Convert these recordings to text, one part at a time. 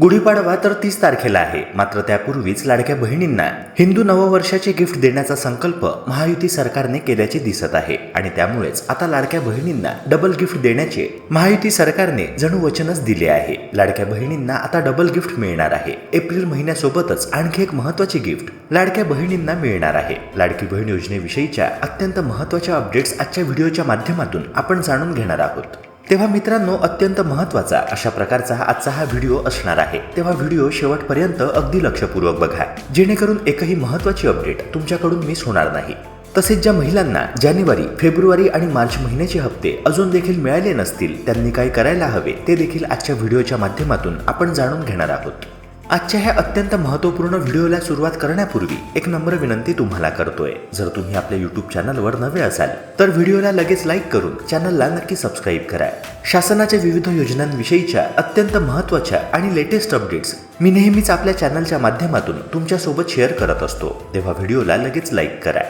गुढीपाडवा तर तीस तारखेला आहे. मात्र त्यापूर्वीच लाडक्या बहिणींना हिंदू नववर्षाचे गिफ्ट देण्याचा संकल्प महायुती सरकारने केल्याचे दिसत आहे. आणि त्यामुळेच आता लाडक्या बहिणींना डबल गिफ्ट देण्याचे महायुती सरकारने जणू वचनच दिले आहे. लाडक्या बहिणींना आता डबल गिफ्ट मिळणार आहे. एप्रिल महिन्यासोबतच आणखी एक महत्त्वाचे गिफ्ट लाडक्या बहिणींना मिळणार आहे. लाडकी बहीण योजनेविषयीच्या अत्यंत महत्त्वाच्या अपडेट्स आजच्या व्हिडिओच्या माध्यमातून आपण जाणून घेणार आहोत. तेव्हा मित्रांनो अत्यंत महत्त्वाचा अशा प्रकारचा आजचा हा व्हिडिओ असणार आहे. तेव्हा व्हिडिओ शेवटपर्यंत अगदी लक्षपूर्वक बघा. जेणेकरून एकही महत्त्वाची अपडेट तुमच्याकडून मिस होणार नाही. तसेच ज्या महिलांना जानेवारी फेब्रुवारी आणि मार्च महिन्याचे हप्ते अजून देखील मिळाले नसतील त्यांनी काय करायला हवे ते देखील आजच्या व्हिडिओच्या माध्यमातून आपण जाणून घेणार आहोत. आजच्या ह्या अत्यंत महत्त्वपूर्ण व्हिडिओला सुरुवात करण्यापूर्वी एक नम्र विनंती तुम्हाला करतोय. जर तुम्ही आपल्या युट्यूब चॅनलवर नवे असाल तर व्हिडिओला लगेच लाईक करून चॅनलला नक्की सबस्क्राईब करा. शासनाच्या विविध योजनांविषयीच्या अत्यंत महत्त्वाच्या आणि लेटेस्ट अपडेट्स मी नेहमीच आपल्या चॅनलच्या माध्यमातून तुमच्यासोबत शेअर करत असतो. तेव्हा व्हिडिओला लगेच लाईक करा.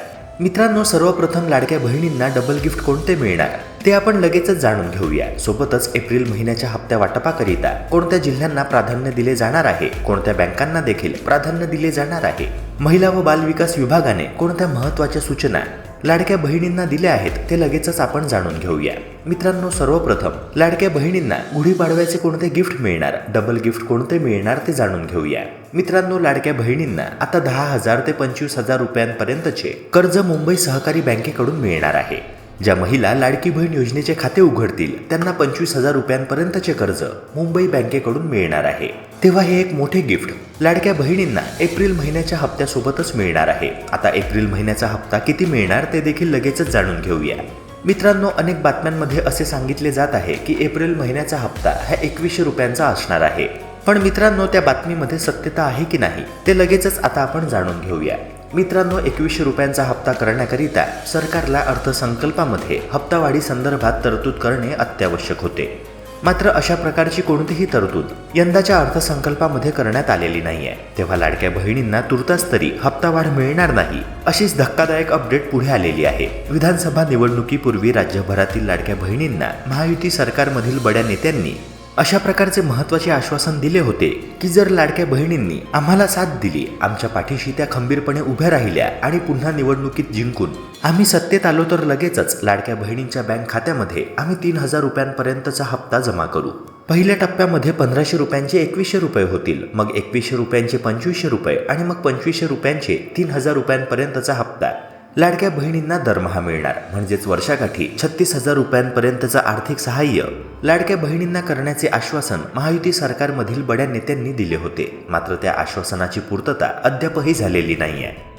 मित्रांनो सर्वप्रथम लाडक्या बहिणींना डबल गिफ्ट कोणते मिळणार? ते आपण लगेचच जाणून घेऊया. सोबतच एप्रिल महिन्याच्या हप्त्या वाटपाकरिता कोणत्या जिल्ह्यांना प्राधान्य दिले जाणार आहे? कोणत्या बँकांना देखील प्राधान्य दिले जाणार आहे? महिला व बालविकास विभागाने कोणत्या महत्त्वाच्या सूचना लाडक्या बहिणींना दिल्या आहेत ते लगेचच आपण जाणून घेऊया. मित्रांनो सर्वप्रथम लाडक्या बहिणींना गुढीपाडव्याचे कोणते गिफ्ट मिळणार? डबल गिफ्ट कोणते मिळणार ते जाणून घेऊया. मित्रांनो लाडक्या बहिणींना आता दहा हजार ते पंचवीस हजार रुपयांपर्यंतचे कर्ज मुंबई सहकारी बँकेकडून मिळणार आहे. ज्या महिला लाडकी बहीण योजनेचे खाते उघडतील त्यांना पंचवीस हजार रुपयांपर्यंतचे कर्ज मुंबई बँकेकडून मिळणार आहे. तेव्हा हे एक मोठे गिफ्ट लाडक्या बहिणींना एप्रिल महिन्याच्या हप्त्यासोबतच मिळणार आहे. आता एप्रिल महिन्याचा हप्ता किती मिळणार ते देखील लगेचच जाणून घेऊया. मित्रांनो अनेक बातम्यांमध्ये असे सांगितले जात आहे की एप्रिल महिन्याचा हप्ता हा एकवीसशे रुपयांचा असणार आहे. पण मित्रांनो त्या बातमीमध्ये सत्यता आहे की नाही ते लगेचच आता आपण जाणून घेऊया. मित्रांनो एकवीसशे रुपयांचा हप्ता करण्याकरिता सरकारला अर्थसंकल्पामध्ये हप्तावाढी संदर्भात तरतूद करणे अत्यावश्यक होते. मात्र अशा प्रकारची कोणतीही तरतूद यंदाच्या अर्थसंकल्पामध्ये करण्यात आलेली नाहीये. तेव्हा लाडक्या बहिणींना तुर्तास तरी हप्तावाढ मिळणार नाही अशीच धक्कादायक अपडेट पुढे आलेली आहे. विधानसभा निवडणुकीपूर्वी राज्यभरातील लाडक्या बहिणींना महायुती सरकारमधील बड्या नेत्यांनी अशा प्रकारचे महत्त्वाचे आश्वासन दिले होते की जर लाडक्या बहिणींनी आम्हाला साथ दिली आमच्या पाठीशी त्या खंबीरपणे उभ्या राहिल्या आणि पुन्हा निवडणुकीत जिंकून आम्ही सत्तेत आलो तर लगेचच लाडक्या बहिणींच्या बँक खात्यामध्ये आम्ही तीन हजार रुपयांपर्यंतचा हप्ता जमा करू. पहिल्या टप्प्यामध्ये पंधराशे रुपयांचे एकवीसशे रुपये होतील मग एकवीसशे रुपयांचे पंचवीसशे रुपये आणि मग पंचवीसशे रुपयांचे तीन हजार रुपयांपर्यंतचा हप्ता. लाडक्या बहिणींना दरमहा मिळणार. म्हणजेच वर्षाकाठी छत्तीस हजार रुपयांपर्यंतचं आर्थिक सहाय्य लाडक्या बहिणींना करण्याचे आश्वासन महायुती सरकारमधील बड्या नेत्यांनी दिले होते. मात्र त्या आश्वासनाची पूर्तता अद्यापही झालेली नाही आहे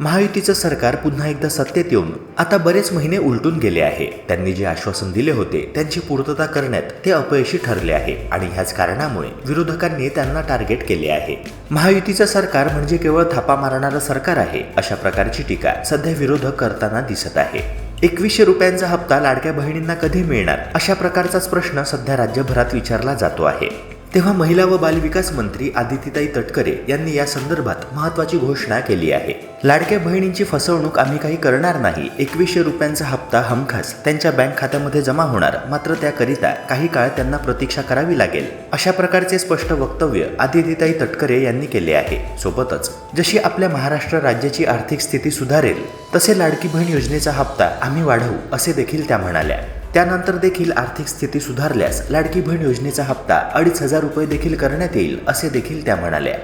महायुतीचं सरकार पुन्हा एकदा सत्तेत येऊन आता बरेच महिने उलटून गेले आहे. त्यांनी जे आश्वासन दिले होते त्यांची पूर्तता करण्यात ते अपयशी ठरले आहे आणि ह्याच कारणामुळे विरोधकांनी त्यांना टार्गेट केले आहे. महायुतीचं सरकार म्हणजे केवळ थापा मारणारं सरकार आहे अशा प्रकारची टीका सध्या विरोधक करताना दिसत आहे. एकवीसशे रुपयांचा हप्ता लाडक्या बहिणींना कधी मिळणार अशा प्रकारचाच प्रश्न सध्या राज्यभरात विचारला जातो आहे. तेव्हा महिला व बालविकास मंत्री आदितीताई तटकरे यांनी या संदर्भात महत्वाची घोषणा केली आहे. लाडक्या बहिणींची फसवणूक आम्ही काही करणार नाही. एकवीसशे रुपयांचा हप्ता हमखास त्यांच्या बँक खात्यामध्ये जमा होणार. मात्र त्याकरिता काही काळ त्यांना प्रतीक्षा करावी लागेल. अशा प्रकारचे स्पष्ट वक्तव्य आदितीताई तटकरे यांनी केले आहे. सोबतच जशी आपल्या महाराष्ट्र राज्याची आर्थिक स्थिती सुधारेल तसे लाडकी बहीण योजनेचा हप्ता आम्ही वाढवू असे देखील त्या म्हणाल्या. त्यानंतर देखील आर्थिक स्थिती सुधारल्यास लाडकी बहीण योजनेचा हप्ता अडीच हजार रुपये देखील करण्यात येईल असे देखील त्या म्हणाल्या.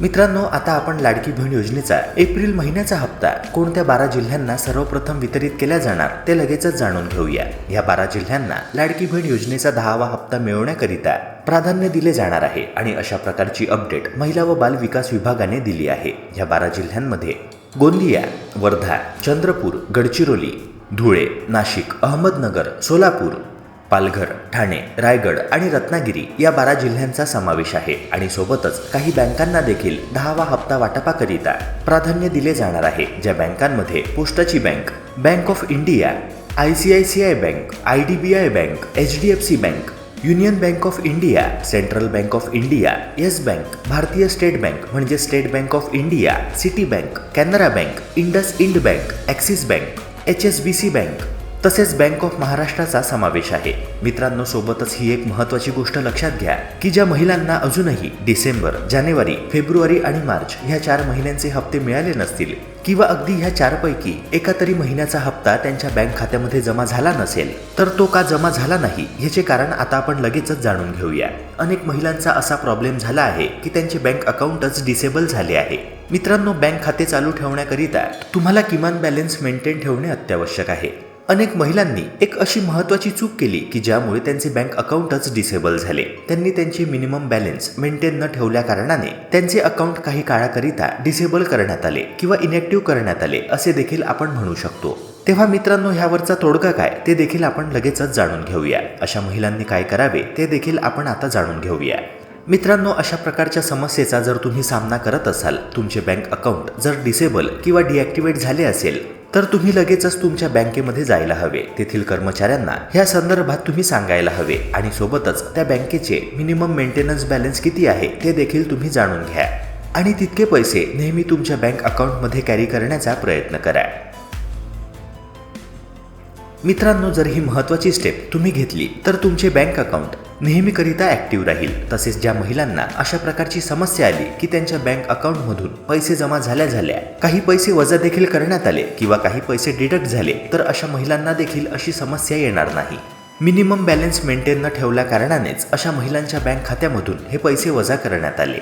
मित्रांनो आता आपण लाडकी बहीण योजनेचा एप्रिल महिन्याचा हप्ता कोणत्या बारा जिल्ह्यांना सर्वप्रथम वितरित केला जाणार ते लगेचच जाणून घेऊया. या बारा जिल्ह्यांना लाडकी बहीण योजनेचा दहावा हप्ता मिळवण्याकरिता प्राधान्य दिले जाणार आहे आणि अशा प्रकारची अपडेट महिला व बाल विकास विभागाने दिली आहे. या बारा जिल्ह्यांमध्ये गोंदिया वर्धा चंद्रपूर गडचिरोली धुळे नाशिक अहमदनगर सोलापूर पालघर ठाणे रायगड आणि रत्नागिरी या बारा जिल्ह्यांचा समावेश आहे आणि सोबतच काही बँकांना देखील दहावा हप्ता वाटपाकरिता प्राधान्य दिले जाणार आहे ज्या बँकांमध्ये पोस्टाची bank Bank of India I C I C I Bank I D B I Bank H D F C Bank Union Bank of India Central Bank of India Yes Bank Bharatiya State Bank म्हणजे State Bank of India Citi Bank Canara Bank IndusInd Bank Axis Bank H S B C Bank तसेच Bank of महाराष्ट्राचा समावेश आहे. मित्रांनो सोबतच ही एक महत्वाची गोष्ट लक्षात घ्या की ज्या महिलांना अजूनही डिसेंबर जानेवारी फेब्रुवारी आणि मार्च ह्या चार महिन्यांचे हप्ते मिळाले नसतील किंवा अगदी ह्या चारपैकी एका तरी महिन्याचा हप्ता त्यांच्या बँक खात्यामध्ये जमा झाला नसेल तर तो का जमा झाला नाही ह्याचे कारण आता आपण लगेचच जाणून घेऊया. अनेक महिलांचा असा प्रॉब्लेम झाला आहे की त्यांचे बँक अकाउंटच डिसेबल झाले आहे. मित्रांनो बँक खाते चालू ठेवण्याकरिता तुम्हाला किमान बॅलन्स मेंटेन ठेवणे अत्यावश्यक आहे. अनेक महिलांनी एक अशी महत्त्वाची चूक केली की ज्यामुळे त्यांचे बँक अकाउंटच डिसेबल झाले. त्यांनी त्यांचे मिनिमम बॅलन्स मेंटेन न ठेवल्या कारणाने त्यांचे अकाउंट काही काळाकरिता डिसेबल करण्यात आले किंवा इनॅक्टिव्ह करण्यात आले असे देखील आपण म्हणू शकतो. तेव्हा मित्रांनो ह्यावरचा तोडगा काय ते देखील आपण लगेचच जाणून घेऊया. अशा महिलांनी काय करावे ते देखील आपण आता जाणून घेऊया. मित्रांनो अशा प्रकारच्या समस्येचा जर तुम्ही सामना करत असाल तुमचे बँक अकाउंट जर डिसेबल किंवा डिॲक्टिवेट झाले असेल तर तुम्ही लगेचच तुमच्या बँकेमध्ये जायला हवे. तेथील कर्मचाऱ्यांना ह्या संदर्भात तुम्ही सांगायला हवे आणि सोबतच त्या बँकेचे मिनिमम मेंटेनन्स बॅलन्स किती आहे ते देखील तुम्ही जाणून घ्या. आणि तितके पैसे नेहमी तुमच्या बँक अकाउंटमध्ये कॅरी करण्याचा प्रयत्न करा. मित्रांनो जर ही महत्त्वाची स्टेप तुम्ही घेतली तर तुमचे बँक अकाउंट नेहमीकरिता ॲक्टिव्ह राहील. तसेच ज्या महिलांना अशा प्रकारची समस्या आली की त्यांच्या बँक अकाउंटमधून पैसे जमा झाल्या झाल्या काही पैसे वजा देखील करण्यात आले किंवा काही पैसे डिडक्ट झाले तर अशा महिलांना देखील अशी समस्या येणार नाही. मिनिमम बॅलन्स मेंटेन न ठेवल्या कारणानेच अशा महिलांच्या बँक खात्यामधून हे पैसे वजा करण्यात आले.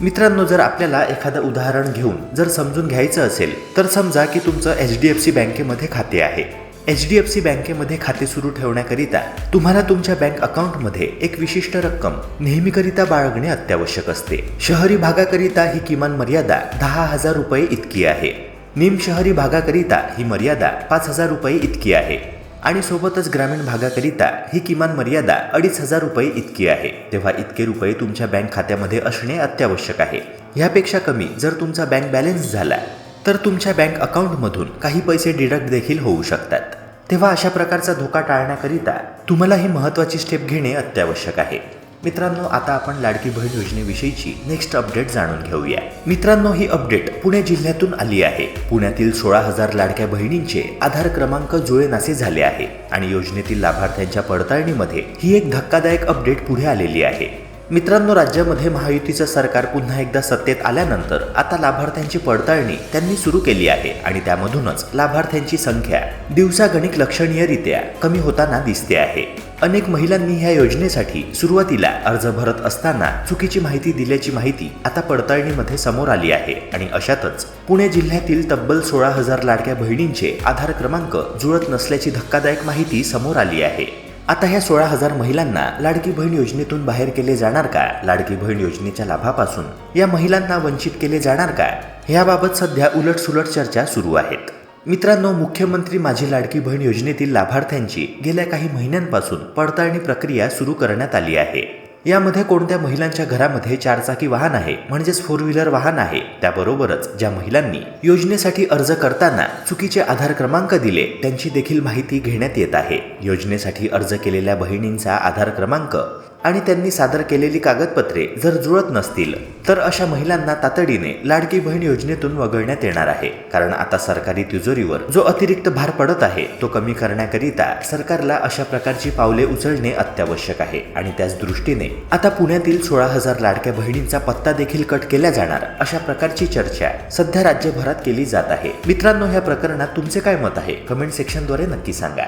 मित्रांनो जर आपल्याला एखादं उदाहरण घेऊन जर समजून घ्यायचं असेल तर समजा की तुमचं एच डी एफ सी बँकेमध्ये खाते आहे. एच डी एफ सी बँकेमध्ये खाते सुरू ठेवण्याकरिता तुम्हाला तुमच्या बँक अकाउंटमध्ये एक विशिष्ट रक्कम नेहमीकरिता बाळगणे अत्यावश्यक असते. शहरी भागाकरिता ही किमान मर्यादा दहा हजार रुपये इतकी आहे. निम शहरी भागाकरिता ही मर्यादा पाच हजार रुपये इतकी आहे. आणि सोबतच ग्रामीण भागाकरिता ही किमान मर्यादा अडीच हजार रुपये इतकी आहे. तेव्हा इतके रुपये तुमच्या बँक खात्यामध्ये असणे अत्यावश्यक आहे. यापेक्षा कमी जर तुमचा बँक बॅलन्स झाला तर तुमच्या बँक अकाउंटमधून काही पैसे डिडक्ट देखील होऊ शकतात. तेव्हा अशा प्रकारचा धोका टाळण्याकरिता तुम्हाला ही महत्त्वाची स्टेप घेणे अत्यावश्यक आहे. मित्रांनो आता आपण लाडकी बहीण योजनेविषयीची नेक्स्ट अपडेट जाणून घेऊया. मित्रांनो ही अपडेट पुणे जिल्ह्यातून आली आहे. पुण्यातील सोळा हजार लाडक्या बहिणींचे आधार क्रमांक जुळेनासे झाले आहे आणि योजनेतील लाभार्थ्यांच्या पडताळणीमध्ये ही एक धक्कादायक अपडेट पुढे आलेली आहे. मित्रांनो राज्यामध्ये महायुतीचं सरकार पुन्हा एकदा सत्तेत आल्यानंतर आता लाभार्थ्यांची पडताळणी त्यांनी सुरू केली आहे आणि त्यामधूनच लाभार्थ्यांची संख्या दिवसागणिक लक्षणीयरित्या कमी होताना दिसते आहे. अनेक महिलांनी ह्या योजनेसाठी सुरुवातीला अर्ज भरत असताना चुकीची माहिती दिल्याची माहिती आता पडताळणीमध्ये समोर आली आहे आणि अशातच पुणे जिल्ह्यातील तब्बल सोळा हजार लाडक्या बहिणींचे आधार क्रमांक जुळत नसल्याची धक्कादायक माहिती समोर आली आहे. आता ह्या सोळा हजार महिलांना लाडकी बहीण योजनेतून बाहेर केले जाणार का? लाडकी बहीण योजनेच्या लाभापासून या महिलांना वंचित केले जाणार का? याबाबत सध्या उलटसुलट चर्चा सुरू आहेत. मित्रांनो मुख्यमंत्री माझी लाडकी बहीण योजनेतील लाभार्थ्यांची गेल्या काही महिन्यांपासून पडताळणी प्रक्रिया सुरू करण्यात आली आहे. यामध्ये कोणत्या महिलांच्या घरामध्ये चारचाकी वाहन आहे? म्हणजेच फोर व्हीलर वाहन आहे. त्याबरोबरच ज्या महिलांनी योजनेसाठी अर्ज करताना चुकीचे आधार क्रमांक दिले त्यांची देखील माहिती घेण्यात येत आहे. योजनेसाठी अर्ज केलेल्या बहिणींचा आधार क्रमांक आणि त्यांनी सादर केलेली कागदपत्रे जर जुळत नसतील तर अशा महिलांना तातडीने लाडकी बहीण योजनेतून वगळण्यात येणार आहे. कारण आता सरकारी तिजोरीवर जो अतिरिक्त भार पडत आहे तो कमी करण्याकरिता सरकारला अशा प्रकारची पावले उचलणे अत्यावश्यक आहे. आणि त्याच दृष्टीने आता पुण्यातील सोळा हजार लाडक्या बहिणींचा पत्ता देखील कट केला जाणार अशा प्रकारची चर्चा सध्या राज्यभरात केली जात आहे. मित्रांनो ह्या प्रकरणात तुमचे काय मत आहे? कमेंट सेक्शनद्वारे नक्की सांगा.